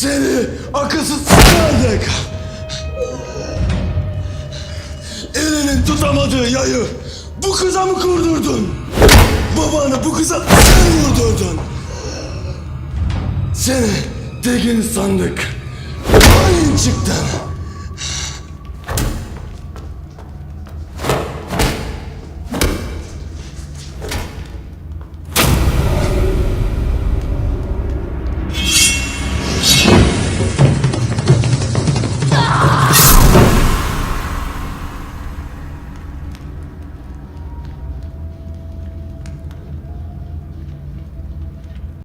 Seni akılsız sandık. Elinin tutamadığı yayı bu kıza mı kurdurdun? Babanı bu kıza sen vurdurdun. Seni degin sandık. Hain çıktın.